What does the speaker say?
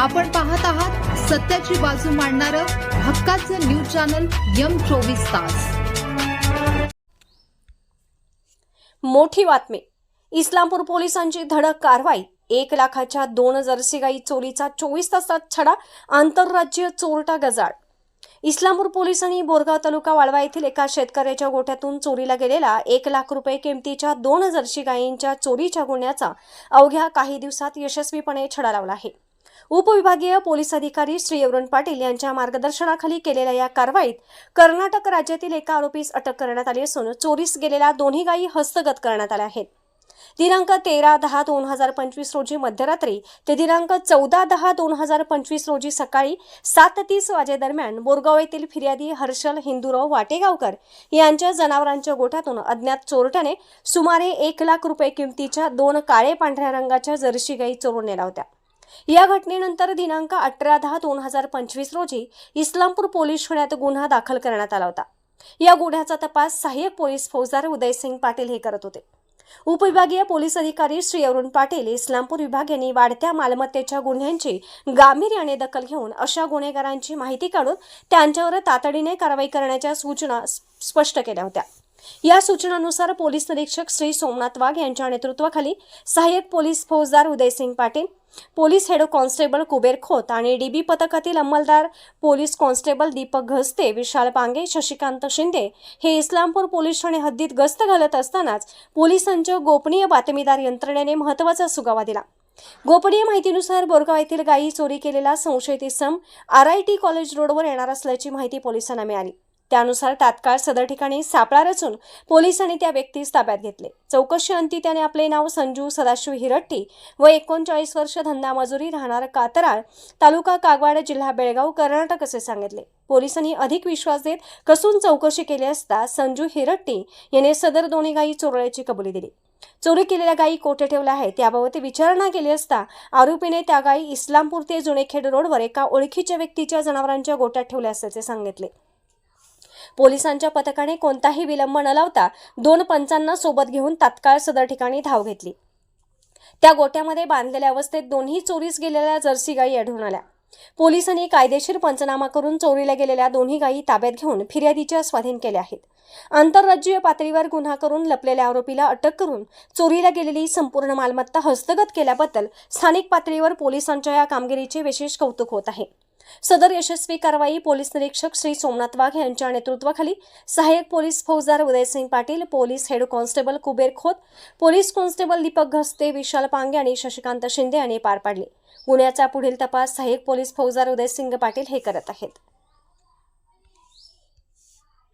आपण पाहत आहात सत्याची बाजू मांडणारं हक्काचं न्यूज चॅनल यम चोवीस तास. मोठी बातमी. इस्लामपूर पोलिसांची धडक कारवाई. एक लाखाच्या दोन जर्सी गाई चोरीचा चोवीस तासात छडा आंतरराज्य चोरटा गजाड इस्लामपूर पोलिसांनी बोरगाव तालुका वाळवा येथील एका शेतकऱ्याच्या गोठ्यातून चोरीला गेलेला एक लाख रुपये किमतीच्या दोन जर्सी गायींच्या चोरीच्या गुन्ह्याचा अवघ्या काही दिवसात यशस्वीपणे छडा लावला आहे. उपविभागीय पोलीस अधिकारी श्री अरुण पाटील यांच्या मार्गदर्शनाखाली केलेल्या या कारवाईत कर्नाटक राज्यातील एका आरोपीस अटक करण्यात आली असून चोरीस गेलेल्या दोन्ही गायी हस्तगत करण्यात आल्या आहेत. दिनांक तेरा दहा दोन हजार पंचवीस रोजी मध्यरात्री ते दिनांक चौदा दहा दोन हजार पंचवीस रोजी सकाळी सात तीस वाजेदरम्यान बोरगाव येथील फिर्यादी हर्षल हिंदूराव वाटेगावकर यांच्या जनावरांच्या गोठ्यातून अज्ञात चोरट्याने सुमारे एक लाख रुपये किमतीच्या दोन काळे पांढऱ्या रंगाच्या जर्सी गाई चोरून नेल्या होत्या. या घटनेनंतर दिनांक अठरा दहा दोन हजार पंचवीस रोजी इस्लामपूर पोलीस ठाण्यात गुन्हा दाखल करण्यात आला होता. या गुन्ह्याचा तपास सहाय्यक पोलीस फौजदार उदयसिंग पाटील हे करत होते. उपविभागीय पोलीस अधिकारी श्री अरुण पाटील इस्लामपूर विभाग यांनी वाढत्या मालमत्तेच्या गुन्ह्यांची गांभीर्याने दखल घेऊन अशा गुन्हेगारांची माहिती काढून त्यांच्यावर तातडीने कारवाई करण्याच्या सूचना स्पष्ट केल्या होत्या. या सूचनानुसार पोलीस निरीक्षक श्री सोमनाथ वाघ यांच्या नेतृत्वाखाली सहाय्यक पोलीस फौजदार Udaysing Patil police head constable Kuber Khot आणि डीबी पथकातील अंमलदार पोलीस कॉन्स्टेबल दीपक घसते विशाल पांगे शशिकांत शिंदे हे इस्लामपूर पोलीस ठाणे हद्दीत गस्त घालत असतानाच पोलिसांच्या गोपनीय बातमीदार यंत्रणेने महत्त्वाचा सुगावा दिला. गोपनीय माहितीनुसार बोरगाव येथील गायी चोरी केलेला संशयित इसम आर आय टी कॉलेज रोडवर येणार असल्याची माहिती पोलिसांना मिळाली. त्यानुसार तात्काळ सदर ठिकाणी सापळा रचून पोलिसांनी त्या व्यक्तीस ताब्यात घेतले. चौकशी अंती त्याने आपले नाव संजू सदाशिव हिरट्टी व एकोणचाळीस वर्ष धंदा मजुरी राहणार कातराळ तालुका कागवाड जिल्हा बेळगाव कर्नाटक असे सांगितले. पोलिसांनी अधिक विश्वास देत कसून चौकशी केली असता संजू हिरट्टी याने सदर दोन्ही गायी चोरल्याची कबुली दिली. चोरी केलेल्या गायी कोठे ठेवल्या आहेत याबाबत विचारणा केली असता आरोपीने त्या गायी इस्लामपूर ते जुनेखेड रोडवर एका ओळखीच्या व्यक्तीच्या जनावरांच्या गोट्यात ठेवल्या असल्याचे सांगितले. पोलिसांच्या पथकाने कोणताही विलंब न लावता दोन पंचांना सोबत घेऊन तात्काळ सदर ठिकाणी धाव घेतली. त्या गोट्यामध्ये बांधलेल्या अवस्थेत दोन्ही चोरीस गेलेल्या जर्सी गायी आढळून आल्या. पोलिसांनी कायदेशीर पंचनामा करून चोरीला गेलेल्या दोन्ही गायी ताब्यात घेऊन फिर्यादीच्या स्वाधीन केल्या आहेत. आंतरराज्यीय पातळीवर गुन्हा करून लपलेल्या आरोपीला अटक करून चोरीला गेलेली संपूर्ण मालमत्ता हस्तगत केल्याबद्दल स्थानिक पातळीवर पोलिसांच्या या कामगिरीचे विशेष कौतुक होत आहे. सदर यशस्वी कारवाई पोलीस निरीक्षक श्री सोमनाथ वाघ यांच्या नेतृत्वाखाली सहाय्यक पोलीस फौजदार Udaysing Patil police head constable Kuber Khot police constable Deepak Ghaste Vishal Pange आणि शशिकांत शिंदे यांनी पार पाडली. गुन्ह्याचा पुढील तपास सहाय्यक पोलीस फौजदार उदयसिंग पाटील हे करत आहेत.